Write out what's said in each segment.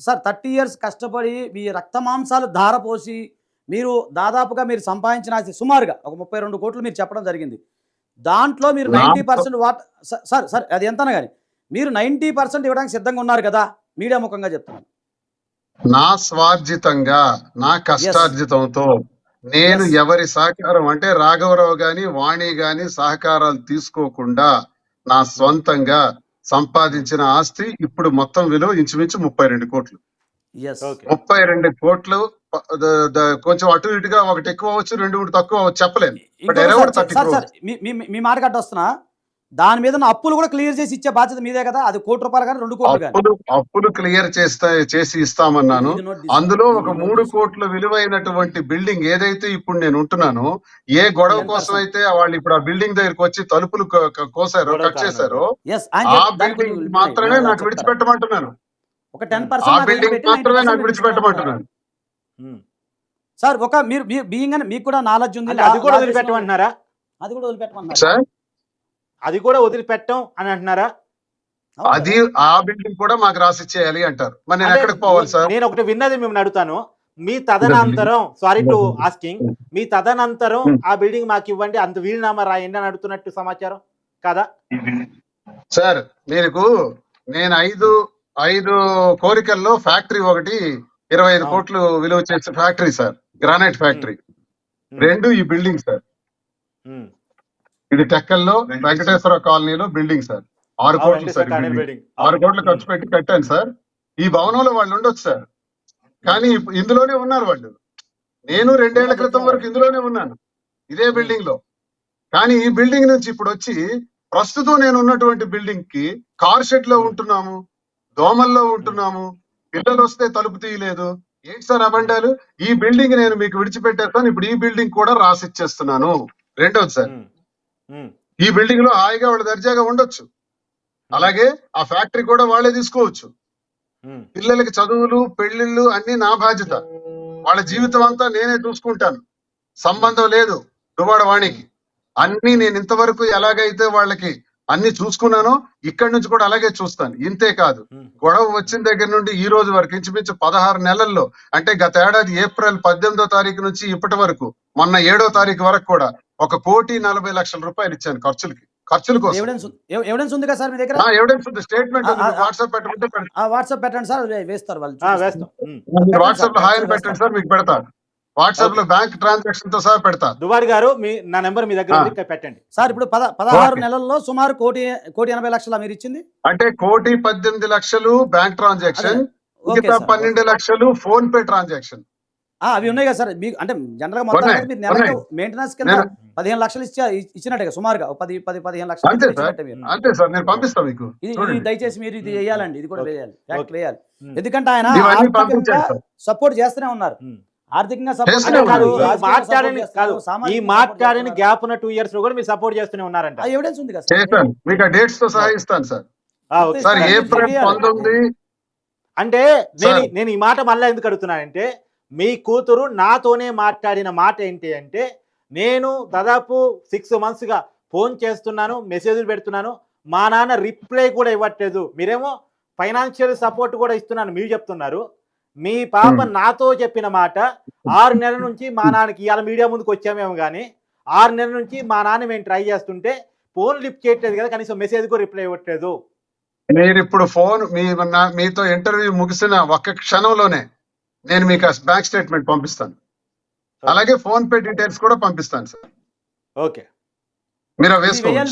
Sir thirty years కష్టపడి మీ రక్త మాంసాలు ధారపోసి మీరు దాదాపుగా మీరు సంపాదించిన సుమారుగా ఒక ముప్పై రెండు కోట్లు మీరు చెప్పడం జరిగింది. దాంట్లో మీరు ninety percent what sir sir అది ఎంతనా కానీ మీరు నైంటీ పర్సెంట్ ఇవ్వడానికి సిద్ధంగా ఉన్నారు కదా మీడియా ముఖంగా చెప్తున్నాను. నా స్వార్జితంగా నా కష్టార్జితంతో నేను. ఎవరి సహకారం అంటే రాఘవరావు గాని వాణి గాని సహకారాలు తీసుకోకుండా నా స్వంతంగా సంపాదించిన ఆస్తి ఇప్పుడు మొత్తం విలువ ఇంచుమించు ముప్పై రెండు కోట్లు. ముప్పై రెండు కోట్లు కొంచెం అటు ఇటుగా ఒకటి ఎక్కువ అవ్వచ్చు రెండు మూడు తక్కువ అవ్వచ్చు చెప్పలేను ఇంకొకటి But around sir, 30 sir crores. Sir మీ- మీ- మీ మాట కట్ట వస్తున్నా దాని మీద అప్పులు కూడా క్లియర్ చేసి ఇచ్చే బాధ్యత మీదే కదా అది కోటి రూపాయలు కానీ రెండు కోట్లు కానీ అప్పులు క్లియర్ చేస్తే చేసి ఇస్తామన్నాను. అందులో ఒక మూడు. కోట్ల విలువైనటువంటి బిల్డింగ్ ఏదైతే ఇప్పుడు నేను ఉంటున్నాను ఏ గొడవ కోసం? అయితే వాళ్ళు ఇప్పుడు ఆ బిల్డింగ్ దగ్గరికి వచ్చి తలుపులు కోసారో కట్ చేశారో ఆ బిల్డింగ్ మాత్రమే నాకు. విడిచిపెట్టమంటున్నాను ఒక టెన్ ఆ పర్సెంట్ బిల్డింగ్ మాత్రమే నాకు విడిచిపెట్టమంటున్నాను. సార్ ఒక మీరు బీయింగ్ అని మీకు కూడా నాలెడ్జ్ ఉంది అది కూడా వదిలిపెట్టమంటున్నారా అది కూడా వదిలిపెట్టమన్నారు సార్ అది కూడా వదిలిపెట్టం అని అంటున్నారా అది? ఆ బిల్డింగ్ కూడా మాకు రాసి చేయాలి అంటారు మరి నేను ఎక్కడికి పోవాలి సార్ నేను ఒకటి విన్నది మిమ్మల్ని అడుగుతాను మీ తదనంతరం సారీ టు ఆస్కింగ్ మీ తదనంతరం Hmm. ఆ బిల్డింగ్ మాకు ఇవ్వండి అంత వీలునామా రాయండి అని అడుగుతున్నట్టు సమాచారం కదా సార్ మీకు నేను ఐదు ఐదు కోరికల్లో ఫ్యాక్టరీ ఒకటి ఇరవై ఐదు. కోట్లు విలువ చేసే factory sir granite factory Hmm. రెండు ఈ బిల్డింగ్ సార్. ఇది టెక్కల్లో వెంకటేశ్వర కాలనీలో బిల్డింగ్ సార్ ఆరు కోట్లు సార్. ఆరు కోట్లు ఖర్చు పెట్టి కట్టాను సార్ ఈ భవనంలో వాళ్ళు ఉండొచ్చు సార్ కానీ ఇందులోనే ఉన్నారు వాళ్ళు. నేను రెండేళ్ళ క్రితం వరకు ఇందులోనే ఉన్నాను ఇదే బిల్డింగ్లో. కానీ ఈ బిల్డింగ్ నుంచి ఇప్పుడు వచ్చి ప్రస్తుతం నేను ఉన్నటువంటి బిల్డింగ్కి కార్ షెడ్లో ఉంటున్నాము దోమల్లో ఉంటున్నాము పిల్లలు వస్తే తలుపు తీయలేదు. ఏంటి సార్ అబండాలు ఈ బిల్డింగ్ నేను మీకు విడిచిపెట్టేస్తాను ఇప్పుడు ఈ బిల్డింగ్ కూడా రాసిచ్చేస్తున్నాను. రెండోది సార్. ఈ బిల్డింగ్లో హాయిగా వాళ్ళు దర్జాగా ఉండొచ్చు. అలాగే ఆ ఫ్యాక్టరీ కూడా వాళ్ళే తీసుకోవచ్చు. పిల్లలకి చదువులు పెళ్ళిళ్ళు అన్ని నా బాధ్యత. వాళ్ళ జీవితం అంతా నేనే చూసుకుంటాను. సంబంధం లేదు దువాడ వాణికి అన్ని నేను ఇంతవరకు ఎలాగైతే వాళ్ళకి అన్ని చూసుకున్నానో ఇక్కడి నుంచి కూడా అలాగే చూస్తాను. ఇంతే కాదు. గొడవ వచ్చిన దగ్గర నుండి ఈ రోజు వరకు ఇంచుమించు పదహారు నెలల్లో అంటే గత ఏడాది ఏప్రిల్ పద్దెనిమిదో తారీఖు నుంచి ఇప్పటి వరకు మొన్న ఏడో తారీఖు వరకు కూడా ఒక కోటి నలభై లక్షల రూపాయలు ఇచ్చాను ఖర్చులకి ఖర్చుల కోసం. ఎవిడెన్స్ ఉంది- కదా సార్ మీ దగ్గర? నా ఎవిడెన్స్ ఉంది. స్టేట్మెంట్. వాట్సాప్ పెట్టమంటే వాట్సాప్ పెట్టండి సార్. వేస్తారు వాళ్ళు. వాట్సాప్లో హాయ్. పెట్టండి సార్ మీకు పెడతా. వాట్సాప్లో బ్యాంక్ ట్రాన్సాక్షన్తో సహా పెడతా. దువాడి గారు మీ నా నెంబర్ మీ దగ్గర పెట్టండి. సార్ ఇప్పుడు పద పదహారు. నెలల్లో సుమారు కోటి కోటి ఎనభై లక్షల మీరు ఇచ్చింది? అంటే కోటి పద్దెనిమిది లక్షలు బ్యాంక్ ట్రాన్సాక్షన్ మిగతా పన్నెండు లక్షలు ఫోన్ పే ట్రాన్సాక్షన్. ఆ, అవి ఉన్నాయి కదా సార్. మీకు అంటే జనరల్గా మొత్తం. మెయింటెనెన్స్ కింద పదిహేను లక్షలు ఇచ్చా ఇచ్చినట్టుగా సుమారుగా పది పది పదిహేను లక్షలు అంతే సార్ ఇచ్చినట్టే మీరు. అంతే సార్ నేను పంపిస్తా మీకు ఇది దయచేసి మీరు ఇది వేయాలండి ఇది కూడా. వేయాలి ఫ్యాక్ట్. వేయాలి. ఎందుకంటే ఆయన సపోర్ట్ చేస్తూనే ఉన్నారు. ఆర్థికంగా సపోర్ట్. ఈ మాట్లాడని గ్యాప్ ఉన్న టూ ఇయర్స్లో కూడా మీరు సపోర్ట్ చేస్తూనే ఉన్నారంట ఎవిడెన్స్ ఉంది కదా సార్ చేస్తాను మీకు ఆ డేట్స్తో సహా ఇస్తాను సార్ ఆ, ఓకే. సార్ ఇస్తాను. ఏప్రిల్ చేయాలి. పంతొమ్మిది అంటే నేను. నేను ఈ మాట మళ్ళీ ఎందుకు అడుగుతున్నానంటే మీ కూతురు నాతోనే మాట్లాడిన మాట ఏంటి అంటే నేను దాదాపు సిక్స్ మంత్స్గా ఫోన్ చేస్తున్నాను మెసేజ్లు పెడుతున్నాను. మా నాన్న రిప్లై కూడా ఇవ్వట్లేదు. మీరేమో ఫైనాన్షియల్ సపోర్ట్ కూడా ఇస్తున్నాను మీరు చెప్తున్నారు. మీ పాప Hmm. నాతో చెప్పిన మాట ఆరు నెలల నుంచి మా నాన్నకి ఇవాళ మీడియా ముందుకు వచ్చామేమో కానీ ఆరు నెలల నుంచి మా నాన్న మేము ట్రై చేస్తుంటే ఫోన్ లిఫ్ట్ చేయట్లేదు కదా కనీసం మెసేజ్ కూడా రిప్లై ఇవ్వట్లేదు. మీరు ఇప్పుడు ఫోన్ మీ మీతో ఇంటర్వ్యూ ముగిసిన ఒక్క క్షణంలోనే నేను మీకు బ్యాంక్ స్టేట్మెంట్ పంపిస్తాను. అలాగే ఫోన్ పే డీటెయిల్స్ కూడా పంపిస్తాను సార్. ఓకే. మీరు తెలియాలి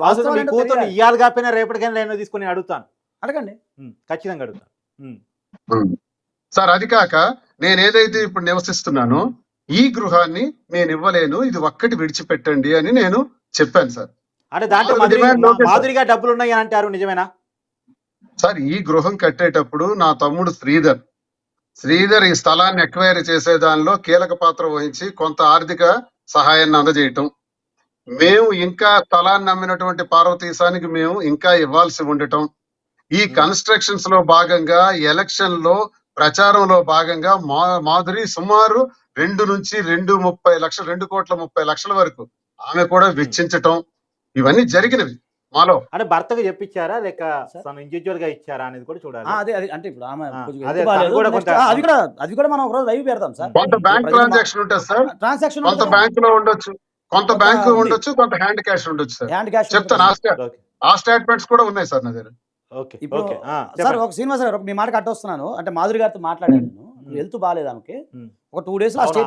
మీ ఏంటో కూతురు. ఇయ్యాలి కాకపోయినా రేపటికైనా నేను తీసుకుని అడుగుతాను. అడగండి. ఖచ్చితంగా అడుగుతాను. సార్ అది కాక నేను ఏదైతే ఇప్పుడు నివసిస్తున్నానో ఈ గృహాన్ని నేను ఇవ్వలేను ఇది ఒక్కటి విడిచిపెట్టండి అని నేను చెప్పాను సార్. అంటే దాంట్లో. మాధురిగా డబ్బులు ఉన్నాయి అని అంటారు నిజమేనా? సార్ ఈ గృహం కట్టేటప్పుడు నా తమ్ముడు శ్రీధర్ శ్రీధర్ ఈ స్థలాన్ని ఎక్వైర్ చేసే దానిలో కీలక పాత్ర వహించి కొంత ఆర్థిక సహాయాన్ని అందజేయటం. మేము ఇంకా స్థలాన్ని అమ్మినటువంటి పార్వతీశానికి మేము ఇంకా ఇవ్వాల్సి ఉండటం. ఈ కన్స్ట్రక్షన్స్లో భాగంగా ఎలక్షన్లో ప్రచారంలో భాగంగా మా మాధురి సుమారు రెండు నుంచి రెండు ముప్పై లక్షల రెండు కోట్ల ముప్పై లక్షల వరకు ఆమె కూడా వెచ్చించటం. ఇవన్నీ జరిగినవి. మాలో. అంటే భర్తకు చెప్పించారా? లేక సార్. తను ఇండివిజువల్గా ఇచ్చారా అనేది కూడా చూడాలి. అదే అదే. అంటే ఇప్పుడు ఆమె అదే, కూడా అది కూడా మనం ఒకరోజు లైవ్ పెడదాం సార్. కొంత బ్యాంక్ ట్రాన్సాక్షన్ ఉంటుంది సార్. ట్రాన్సాక్షన్ కొంత బ్యాంక్లో ఉండొచ్చు. కొంత బ్యాంక్. ఉండొచ్చు కొంత హ్యాండ్ క్యాష్ ఉండొచ్చు సార్. హ్యాండ్ క్యాష్ చెప్తాను ఆ స్టేట్మెంట్స్ కూడా ఉన్నాయి సార్ నా దగ్గర. ఓకే ఇప్పుడు ఓకే ఆ, సార్. ఒక శ్రీనివాస్ గారు మీ మాట కట్టొస్తున్నాను. అంటే మాధురి గారితో మాట్లాడాను నేను. హెల్త్ బాగాలేదు ఆమెకి. ఒక టూ డేస్ మనం మీరు.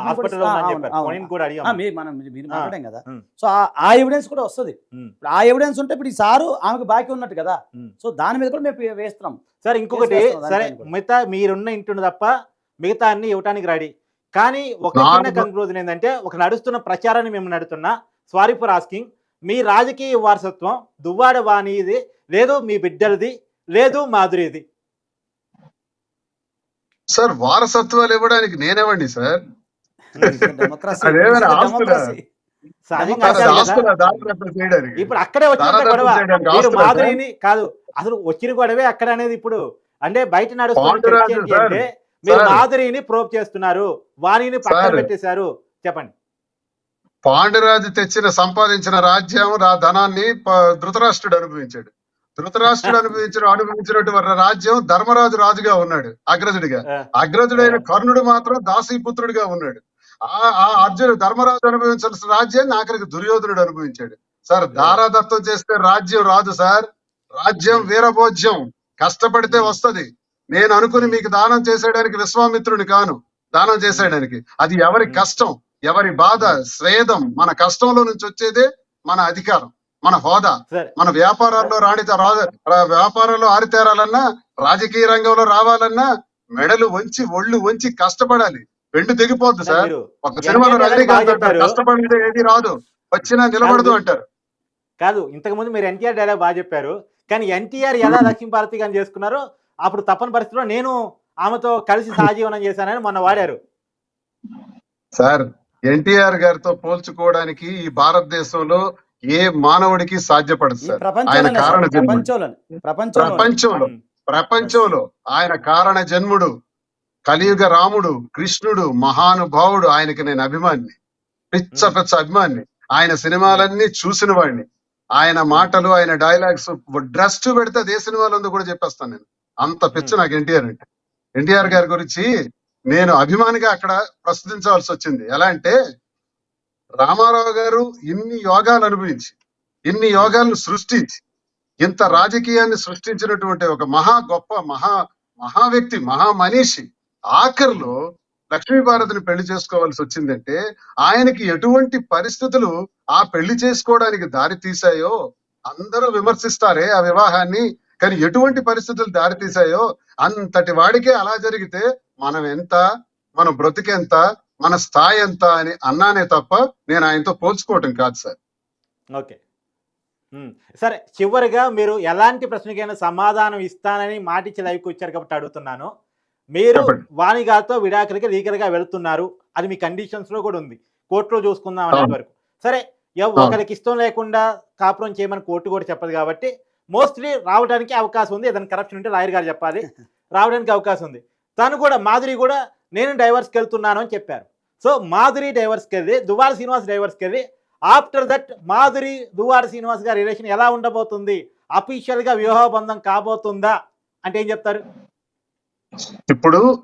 మాట్లాడాం కదా. సో ఆ- ఎవిడెన్స్ కూడా వస్తుంది. ఆ ఎవిడెన్స్ ఉంటే ఇప్పుడు ఈ సారు ఆమెకు బాకీ ఉన్నట్టు కదా. సో దాని మీద కూడా మేము వేస్తున్నాం. సరే ఇంకొకటి సరే. మిగతా మీరున్న ఇంటిని తప్ప మిగతా అన్ని ఇవ్వటానికి రెడీ. కానీ ఒక చిన్న కంక్లూజన్ ఏంటంటే ఒక నడుస్తున్న ప్రచారాన్ని మేము నడుతున్నా సారీ ఫర్ ఆస్కింగ్ మీ రాజకీయ వారసత్వం దువ్వాడ వాణిది లేదు మీ బిడ్డలది లేదు మాధురిది. సార్ వారసత్వాలు ఇవ్వడానికి నేనేవండి సార్ అదేమైనా ఆస్తులా? ఇప్పుడు అక్కడే వచ్చిన గొడవ మీరు? మాధురిని కాదు అసలు వచ్చిన గొడవే అక్కడ అనేది ఇప్పుడు అంటే బయట. అంటే మీరు. మాధురిని ప్రోప్ చేస్తున్నారు వాణిని పక్కన. పెట్టేశారు చెప్పండి పాండురాజు తెచ్చిన సంపాదించిన రాజ్యం రా ధనాన్ని ధృతరాష్ట్రుడు అనుభవించాడు ధృతరాష్ట్రుడు అనుభవించిన అనుభవించినటువంటి రాజ్యం ధర్మరాజు రాజుగా ఉన్నాడు అగ్రజుడిగా. అగ్రజుడైన కర్ణుడు మాత్రం దాసీపుత్రుడిగా ఉన్నాడు. ఆ ఆ అర్జునుడు ధర్మరాజు అనుభవించాల్సిన రాజ్యాన్ని ఆఖరికి దుర్యోధనుడు అనుభవించాడు. సార్ దారాదత్తం చేస్తే రాజ్యం రాదు సార్. రాజ్యం వీరభోజ్యం. కష్టపడితే వస్తది. నేను అనుకుని మీకు దానం చేసేయడానికి విశ్వామిత్రుని కాను. దానం చేసేయడానికి. అది ఎవరి కష్టం ఎవరి బాధ స్వేదం మన కష్టంలో నుంచి వచ్చేదే మన అధికారం. మన హోదా. మన వ్యాపారాల్లో రాణి వ్యాపారంలో ఆరితేరాలన్నా రాజకీయ రంగంలో రావాలన్నా మెడలు వంచి ఒళ్ళు వంచి కష్టపడాలి. వెండు తెగిపోద్దు సార్. ఒక సినిమాలో రజనీకాంత్ అంటారు. కష్టపడితే ఏది రాదు వచ్చినా నిలబడదు అంటారు. కాదు ఇంతకు ముందు మీరు ఎన్టీఆర్ డైలాగ్ బాగా చెప్పారు. కానీ ఎన్టీఆర్ ఎలా లక్ష్మీ భారతి గారిని చేసుకున్నారో అప్పుడు తప్పని పరిస్థితిలో నేను ఆమెతో కలిసి సహజీవనం చేశానని మొన్న వాడారు. సార్ ఎన్టీఆర్ గారితో పోల్చుకోవడానికి ఈ భారతదేశంలో ఏ మానవుడికి సాధ్యపడదు సార్. ఆయన కారణ జన్ముడు. ప్రపంచంలో ప్రపంచంలో ప్రపంచంలో ఆయన కారణ జన్ముడు కలియుగ రాముడు కృష్ణుడు మహానుభావుడు ఆయనకి నేను అభిమాని పిచ్చ పిచ్చ అభిమాని ఆయన సినిమాలన్నీ చూసిన వాడిని. ఆయన మాటలు ఆయన డైలాగ్స్ డ్రెస్ పెడితే అదే సినిమాలో ఉందో కూడా చెప్పేస్తాను నేను. అంత పిచ్చ నాకు ఎన్టీఆర్ అంటే. ఎన్టీఆర్ గారి గురించి నేను అభిమానిగా అక్కడ ప్రస్తుతించవలసి వచ్చింది. ఎలా అంటే రామారావు గారు ఇన్ని యోగాలు అనుభవించి ఇన్ని యోగాలను సృష్టించి ఇంత రాజకీయాన్ని సృష్టించినటువంటి ఒక మహా గొప్ప మహా మహా వ్యక్తి మహా మనిషి ఆఖరిలో లక్ష్మీభారతిని పెళ్ళి చేసుకోవాల్సి వచ్చిందంటే ఆయనకి ఎటువంటి పరిస్థితులు ఆ పెళ్ళి చేసుకోవడానికి దారి తీశాయో అందరూ విమర్శిస్తారే ఆ వివాహాన్ని. కానీ ఎటువంటి పరిస్థితులు దారి తీశాయో అంతటి వాడికే అలా జరిగితే మనం ఎంత మన బ్రతికెంత మన స్థాయి ఎంత అని అన్నానే తప్ప నేను ఆయనతో పోల్చుకోవటం కాదు సార్. ఓకే. సరే చివరిగా మీరు ఎలాంటి ప్రశ్నకైనా సమాధానం ఇస్తానని మాటిచ్చి లైవ్కి వచ్చారు కాబట్టి అడుగుతున్నాను. మీరు చెప్పండి. వాణి గారితో విడాకులకి లీగల్గా వెళ్తున్నారు. అది మీ కండిషన్స్లో కూడా ఉంది. కోర్టులో చూసుకుందాం అనే. వరకు. సరే. ఒకరికి ఇష్టం లేకుండా కాపురం చేయమని కోర్టు కూడా చెప్పదు కాబట్టి మోస్ట్లీ రావడానికి అవకాశం ఉంది. ఏదైనా కరప్షన్ ఉంటే లాయర్ గారు చెప్పాలి. రావడానికి అవకాశం ఉంది. తను కూడా మాధురి కూడా నేను డైవర్స్కి వెళ్తున్నాను అని చెప్పారు. సో మాధురి డైవర్స్కి వెళ్ళి దువార శ్రీనివాస్ డైవర్స్కి వెళ్ళి ఆఫ్టర్ దట్ మాధురి దువార శ్రీనివాస్ గారి రిలేషన్ ఎలా ఉండబోతుంది? అఫీషియల్గా వివాహబంధం కాబోతుందా? అంటే ఏం చెప్తారు? ఇప్పుడు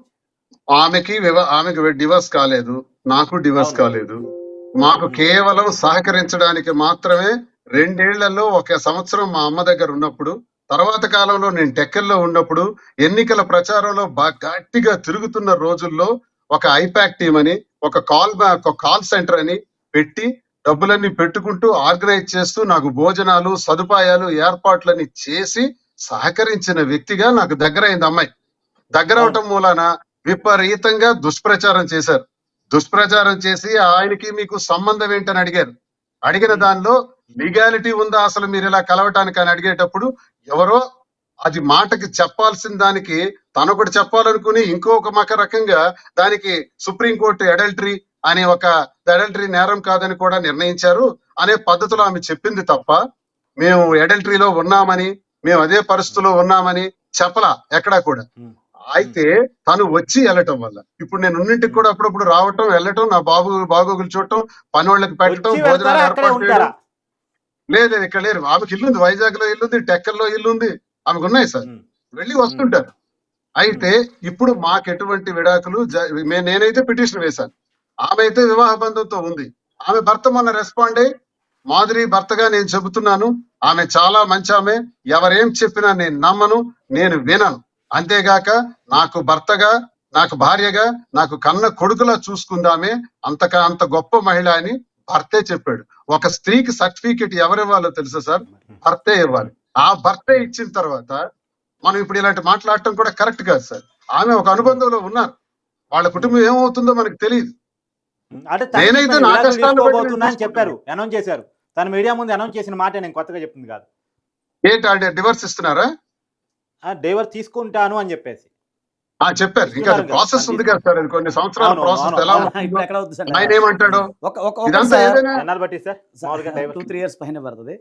ఆమెకి ఆమెకి డివర్స్ కాలేదు నాకు డివర్స్. కాలేదు. మాకు కేవలం సహకరించడానికి మాత్రమే రెండేళ్ళలో ఒక సంవత్సరం మా అమ్మ దగ్గర ఉన్నప్పుడు తర్వాత కాలంలో నేను టెక్కల్లో ఉన్నప్పుడు ఎన్నికల ప్రచారంలో బాగా గట్టిగా తిరుగుతున్న రోజుల్లో ఒక ఐపాక్ టీం అని ఒక కాల్ ఒక కాల్ సెంటర్ అని పెట్టి డబ్బులన్నీ పెట్టుకుంటూ ఆర్గనైజ్ చేస్తూ నాకు భోజనాలు సదుపాయాలు ఏర్పాట్లన్నీ చేసి సహకరించిన వ్యక్తిగా నాకు దగ్గర అయింది అమ్మాయి. దగ్గర అవటం మూలాన విపరీతంగా దుష్ప్రచారం చేశారు. దుష్ప్రచారం చేసి ఆయనకి మీకు సంబంధం ఏంటని అడిగారు. అడిగిన దానిలో లీగాలిటీ ఉందా అసలు మీరు ఇలా కలవటానికి అని అడిగేటప్పుడు ఎవరో అది మాటకి చెప్పాల్సిన దానికి తనొకటి చెప్పాలనుకుని ఇంకొక మక రకంగా దానికి సుప్రీంకోర్టు అడల్టరీ అనే ఒక అడల్టరీ నేరం కాదని కూడా నిర్ణయించారు అనే పద్ధతిలో ఆమె చెప్పింది తప్ప మేము అడల్టరీలో ఉన్నామని మేము అదే పరిస్థితిలో ఉన్నామని చెప్పలా ఎక్కడా కూడా. అయితే తను వచ్చి వెళ్ళటం వల్ల. ఇప్పుడు నేను ఉన్నింటికి కూడా అప్పుడప్పుడు రావటం వెళ్ళటం నా బాబు బాగోగులు చూడటం పని వాళ్ళకి పెట్టడం భోజనాలు ఏర్పాటు చేయడం. లేదు ఇక్కడ లేరు. ఆమెకి ఇల్లు ఉంది వైజాగ్లో ఇల్లు ఉంది టెక్కల్లో ఇల్లు ఉంది ఆమెకు ఉన్నాయి సార్. వెళ్ళి వస్తుంటారు. అయితే ఇప్పుడు మాకు ఎటువంటి విడాకులు నేనైతే పిటిషన్ వేశాను. ఆమె అయితే వివాహ బంధంతో ఉంది. ఆమె భర్త మొన్న రెస్పాండ్ అయ్యి మాధురి భర్తగా నేను చెబుతున్నాను. ఆమె చాలా మంచి ఆమె. ఎవరేం చెప్పినా నేను నమ్మను నేను వినను. అంతేగాక నాకు భర్తగా నాకు భార్యగా నాకు కన్న కొడుకులా చూసుకుందామే. అంతక అంత గొప్ప మహిళ అని భర్తే చెప్పాడు. ఒక స్త్రీకి సర్టిఫికెట్ ఎవరివ్వాలో తెలుసా సార్? భర్తే ఇవ్వాలి. ఆ భర్తే ఇచ్చిన తర్వాత మనం ఇప్పుడు ఇలాంటి మాట్లాడటం కూడా కరెక్ట్ కాదు సార్. ఆమె ఒక అనుబంధంలో ఉన్నారు. వాళ్ళ కుటుంబం ఏమవుతుందో మనకు తెలియదు. నేనైతే నా విడాకులు కష్టాలు బట్టి తీసుకోబోతున్నా అని నేను చెప్పారు. అనౌన్స్ చేశారు. తన మీడియా ముందు అనౌన్స్ చేసిన మాట నేను కొత్తగా చెప్పింది కాదు. ఏంటి డివర్స్ ఇస్తున్నారా? డైవర్ తీసుకుంటాను అని చెప్పేసి. ఆ చెప్పారు. ఇంకా ప్రాసెస్ ఉంది కదా సార్ అది కొన్ని సంవత్సరాల ప్రాసెస్ ఎలా ఆయన ఏమంటాడు? ఒక ఒక- ఒక ఇదంతా సార్ ఏదైనా బట్టి సార్? టూ త్రీ ఇయర్స్ పైన పడుతుంది.